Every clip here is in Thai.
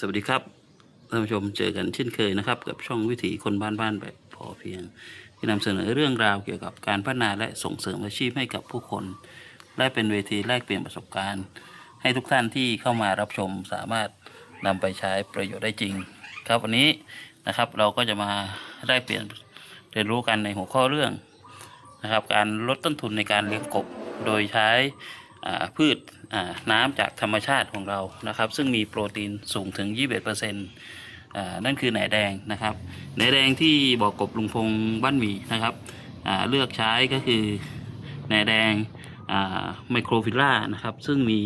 สวัสดีครับท่านผู้ชมเจอกันเช่นเคยนะครับ กับช่องวิถีคนบ้านบ้านแบบพอเพียง ที่นำเสนอเรื่องราวเกี่ยวกับการพัฒนาและส่งเสริมอาชีพให้กับผู้คน และเป็นเวทีแลกเปลี่ยนประสบการณ์ ให้ทุกท่านที่เข้ามารับชมสามารถนำไปใช้ประโยชน์ได้จริง ครับวันนี้นะครับเราก็จะมาแลกเปลี่ยนเรียนรู้กันในหัวข้อเรื่องนะครับ การลดต้นทุนในการเลี้ยงกบโดยใช้ พืชน้ำจากธรรมชาติของเรานะครับ ซึ่งมีโปรตีนสูงถึง 21%อ่านั่นคือแหนแดงนะครับแหนแดงที่บอกกบลุงพงบ้านหมีนะครับเลือกใช้ก็คือแหนแดงไมโครฟิล่านะครับ ซึ่งมี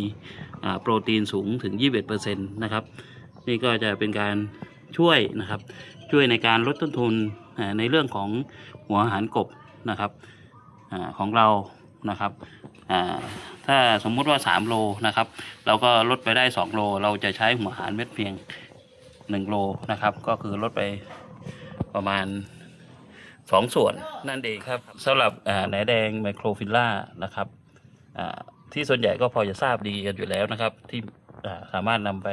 โปรตีนสูงถึง 21%นะครับ นี่ก็จะเป็นการช่วยนะครับ ช่วยในการลดต้นทุนในเรื่องของหัวอาหารกบนะครับอของเรานะครับ ถ้าสมมุติว่า 3 โลนะครับ เราก็ลดไปได้ 2 โล เราจะใช้หัวหารเม็ดเพียง 1 โลนะครับ ก็คือลดไปประมาณ 2 ส่วนนั่นเองครับสำหรับแหนแดงไมโครฟิลล่านะครับที่ส่วนใหญ่ก็พอจะทราบดีกันอยู่แล้วนะครับ ที่สามารถนำไป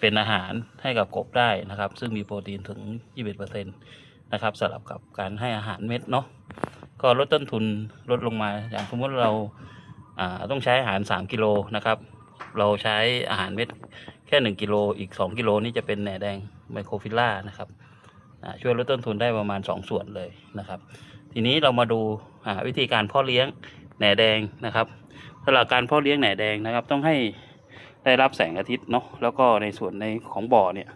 เป็นอาหารให้กับกบได้นะครับ ซึ่งมีโปรตีนถึง 21%นะครับสลับกับการให้อาหารเม็ดเนาะก็ลดต้นทุนลดลงมาอย่างสมมติเรา ต้องใช้อาหาร 3 กิโลนะครับ เราใช้อาหารเม็ดแค่ 1 กิโลอีก 2 กิโลนี่จะเป็นแหนแดงไมโครฟิลล่านะครับช่วยลดต้นทุนได้ประมาณ 2 ส่วนเลยนะครับ ทีนี้เรามาดูวิธีการเพาะเลี้ยงแหนแดงนะครับสำหรับการเพาะเลี้ยงแหนแดงนะครับ ต้องให้ได้รับแสงอาทิตย์เนาะแล้วก็ในส่วนในของบ่อเนี่ย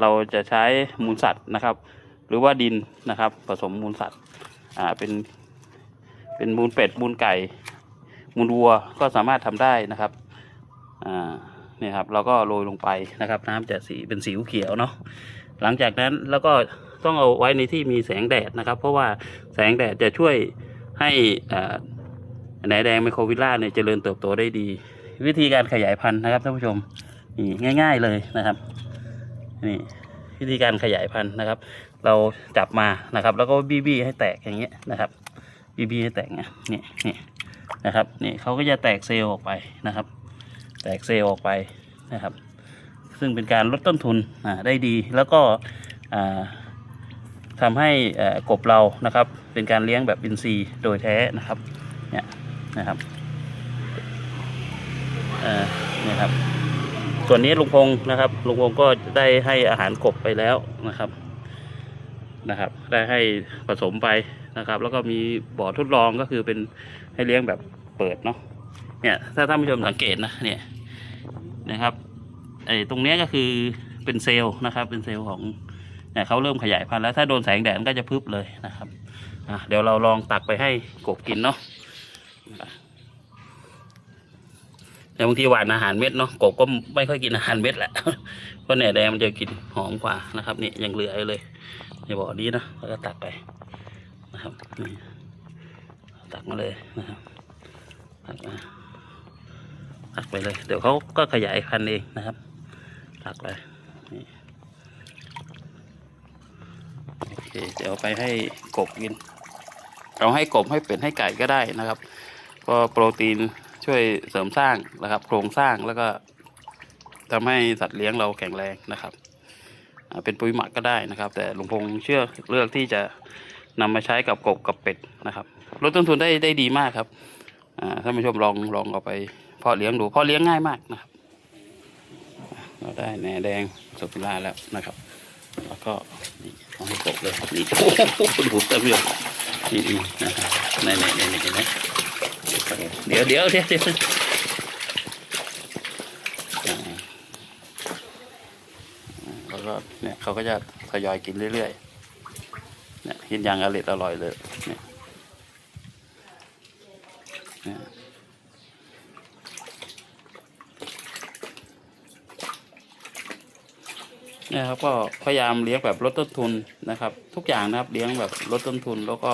เราจะใช้มูลสัตว์นะครับ หรือว่าดินนะครับ ผสมมูลสัตว์เป็นเป็นมูลเป็ดมูลไก่ มูลวัวก็สามารถทำได้นะครับอ่านี่ครับเราก็โรยลงไปนะครับ น้ำจะสีเป็นสีเขียวเนาะหลังจากนั้นแล้วก็ต้องเอาไว้ในที่มีแสงแดดนะครับ เพราะว่าแสงแดดจะช่วยให้อ่าแหนแดงไมโครวิลล่าเนี่ยเจริญเติบโตได้ดี วิธีการขยายพันธุ์นะครับท่านผู้ชมนี่ง่าย ๆเลยนะครับนี่วิธีการขยายพันธุ์นะครับ เราจับมานะครับ แล้วก็บี้บี้ให้แตกอย่างเงี้ยนะครับบี้บี้ให้แตกเนี่ยนี่นี่ นะครับนี่เขาก็จะแตกเซลล์ออกไปนะครับ แตกเซลล์ออกไปนะครับ ซึ่งเป็นการลดต้นทุนได้ดีแล้วก็อ่าทำให้กบเรานะครับ เป็นการเลี้ยงแบบอินทรีย์โดยแท้นะครับเนี่ยนะครับเนี่ยครับ ส่วนนี้ลุงพงศ์นะครับลุงพงศ์ก็ได้ให้อาหารกบไปแล้วนะครับนะครับ ได้ให้ผสมไป นะครับ แล้วก็มีบ่อทดลองก็คือเป็นให้เลี้ยงแบบเปิดเนาะเนี่ยถ้าท่านผู้ชมสังเกตนะเนี่ยนะครับไอ้ตรงเนี้ยก็คือเป็นเซลล์นะครับ เป็นเซลล์ของเนี่ยเขาเริ่มขยายพันธุ์แล้วถ้าโดนแสงแดดมันก็จะพึบเลยนะครับอะเดี๋ยวเราลองตักไปให้กบกินเนาะแต่บางทีหวานอาหารเม็ดเนาะกบก็ไม่ค่อยกินอาหารเม็ดแหละเพราะแหน่แดงมันจะกินหอมกว่านะครับนี่ยังเหลืออยู่เลยในบ่อนี้นะแล้วก็ตักไป นะครับนี่ตักมาเลยนะครับตักมาตักไปเลย เดี๋ยวเขาก็ขยายพันธุ์เองนะครับ ตักไปนี่โอเคเดี๋ยวไปให้กบกิน เราให้กบให้เป็ดให้ไก่ก็ได้นะครับ ก็โปรตีนช่วยเสริมสร้างนะครับ โครงสร้างแล้วก็ทำให้สัตว์เลี้ยงเราแข็งแรงนะครับ เป็นปุ๋ยหมักก็ได้นะครับ แต่หลวงพงเชื่อเลือกที่จะ นำมาใช้กับกบกับเป็ดนะครับลดต้นทุนได้ได้ดีมากครับอ่าท่านผู้ชมลองลองเอาไปเพาะเลี้ยงดูเพาะเลี้ยงง่ายมากนะครับ เราได้แหนแดงสุกุลาแล้วนะครับ แล้วก็นี่เอาให้กบเลยนี่โอ้โหดูท่านผู้ชมนี่นี่นะครับนี่นี่นี่นี่เห็นเดี๋ยวเดี๋ยวเดี๋ยวเดี๋ยวแล้วก็เนี่ยเขาก็จะทยอยกินเรื่อยๆเนี่ย กินอย่างอร่อยอร่อยเลยเนี่ยเนี่ยครับก็พยายามเลี้ยงแบบลดต้นทุนนะครับ ทุกอย่างนะครับเลี้ยงแบบลดต้นทุนแล้วก็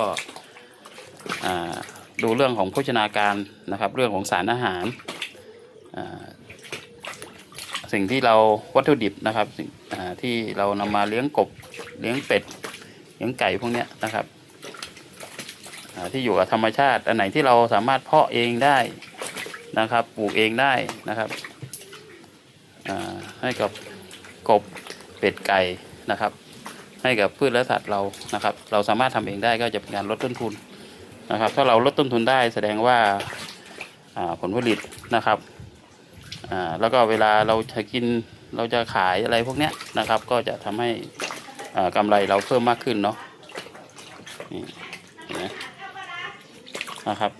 ดูเรื่องของโภชนาการนะครับ เรื่องของสารอาหารสิ่งที่เราวัตถุดิบนะครับที่เรานำมาเลี้ยงกบเลี้ยงเป็ด เลี้ยงไก่พวกเนี้ยนะครับที่อยู่กับธรรมชาติ อันไหนที่เราสามารถเพาะเองได้นะครับ ปลูกเองได้นะครับให้กับกบเป็ดไก่นะครับ ให้กับพืชและสัตว์เรานะครับ เราสามารถทำเองได้ก็จะเป็นการลดต้นทุนนะครับ ถ้าเราลดต้นทุนได้แสดงว่าผลผลิตนะครับแล้วก็เวลาเราจะกินเราจะขายอะไรพวกเนี้ยนะครับ ก็จะทำให้ กำไรเราเพิ่มมากขึ้นเนาะนี่นไหมนะครับ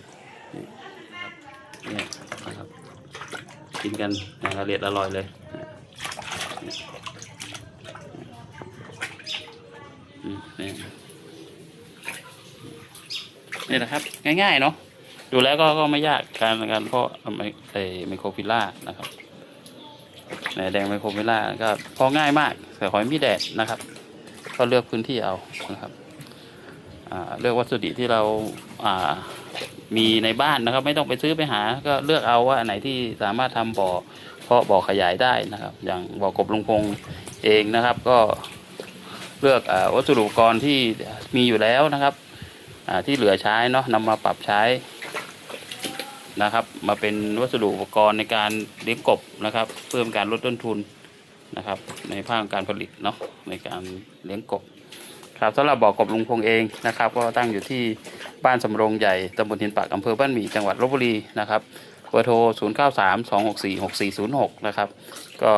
นี่นะครับ กินกันอย่างอร่อยอร่อยเลยอืมนี่นี่นะครับ ง่ายๆเนาะดูแล้วก็ก็ไม่ยากการการเพาะไมไอไมโครฟิล่านะครับแดงไมโครฟิล่าก็พาะง่ายมากแต่ขอให้มีแดดนะครับ ก็เลือกพื้นที่เอานะครับเลือกวัสดุที่เราามีในบ้านนะครับ ไม่ต้องไปซื้อไปหา ก็เลือกเอาว่าอันไหนที่สามารถทำบ่อเพาะบ่อขยายได้นะครับ อย่างบ่อกบลุงพงเองนะครับ ก็เลือกอวัสดุอุปกรณ์ที่มีอยู่แล้วนะครับที่เหลือใช้เนาะนำมาปรับใช้นะครับ มาเป็นวัสดุอุปกรณ์ในการเลี้ยงกบนะครับ เพิ่มการลดต้นทุน นะครับ ในภาคการผลิตเนาะในการเลี้ยงกบครับสำหรับบ่อกบลุงพงเองนะครับ ก็ตั้งอยู่ที่บ้านสำโรงใหญ่ตำบลหินปากอำเภอบ้านหมี่จังหวัดลบบุรีนะครับเบอร์โทร 0 9 3 2 6 4 6 4 0 6 นะครับ ก็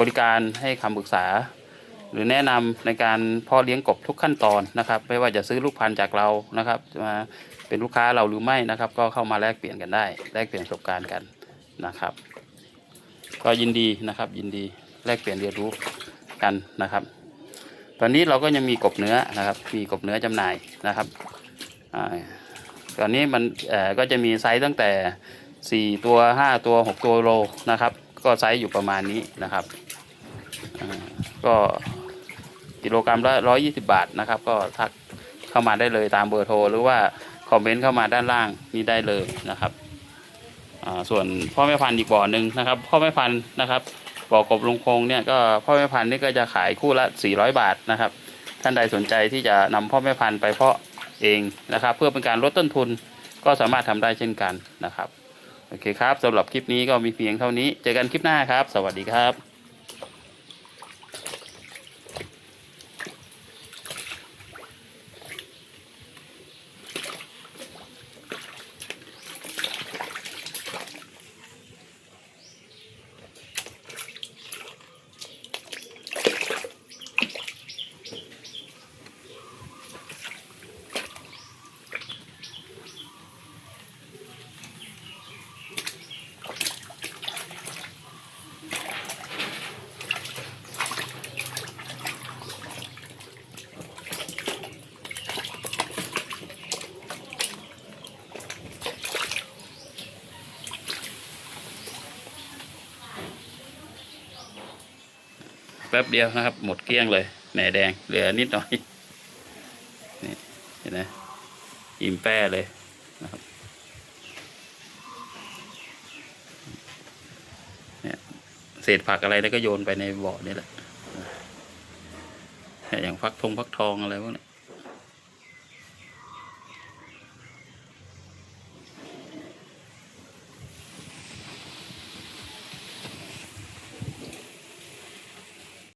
บริการให้คำปรึกษา หรือแนะนำในการเพาะเลี้ยงกบทุกขั้นตอนนะครับ ไม่ว่าจะซื้อลูกพันธุ์จากเรานะครับมาเป็นลูกค้าเราหรือไม่นะครับ ก็เข้ามาแลกเปลี่ยนกันได้ แลกเปลี่ยนประสบการณ์กันนะครับ ก็ยินดีนะครับ ยินดีแลกเปลี่ยนเรียนรู้กันนะครับ ตอนนี้เราก็ยังมีกบเนื้อนะครับ มีกบเนื้อจำหน่ายนะครับอตอนนี้มันก็จะมีไซส์ตั้งแต่ 4 ตัว 5 ตัว 6 ตัวโลนะครับ ก็ไซส์อยู่ประมาณนี้นะครับก็กิโลกรัมละ120 บาทนะครับ ก็ทักเข้ามาได้เลยตามเบอร์โทร หรือว่าคอมเมนต์เข้ามาด้านล่างนี้ได้เลยนะครับ ส่วนพ่อแม่พันธุ์อีกบ่อหนึ่งนะครับ พ่อแม่พันธุ์นะครับบ่อกบลุงคงเนี่ยก็พ่อแม่พันธุ์นี่ก็จะขายคู่ละ 400 บาทนะครับ ท่านใดสนใจที่จะนำพ่อแม่พันธุ์ไปเพาะเองนะครับ เพื่อเป็นการลดต้นทุนก็สามารถทำได้เช่นกันนะครับโอเคครับสำหรับคลิปนี้ก็มีเพียงเท่านี้ เจอกันคลิปหน้าครับ สวัสดีครับ แป๊บเดียวนะครับ หมดเกลี้ยงเลยแหนแดงเหลือนิดหน่อยนี่เห็นไหมอิ่มแป้เลยนะครับเนี่ยเศษผักอะไรแล้วก็โยนไปในบ่อนี่แหละอย่างฟักทงฟักทองอะไรพวกนี้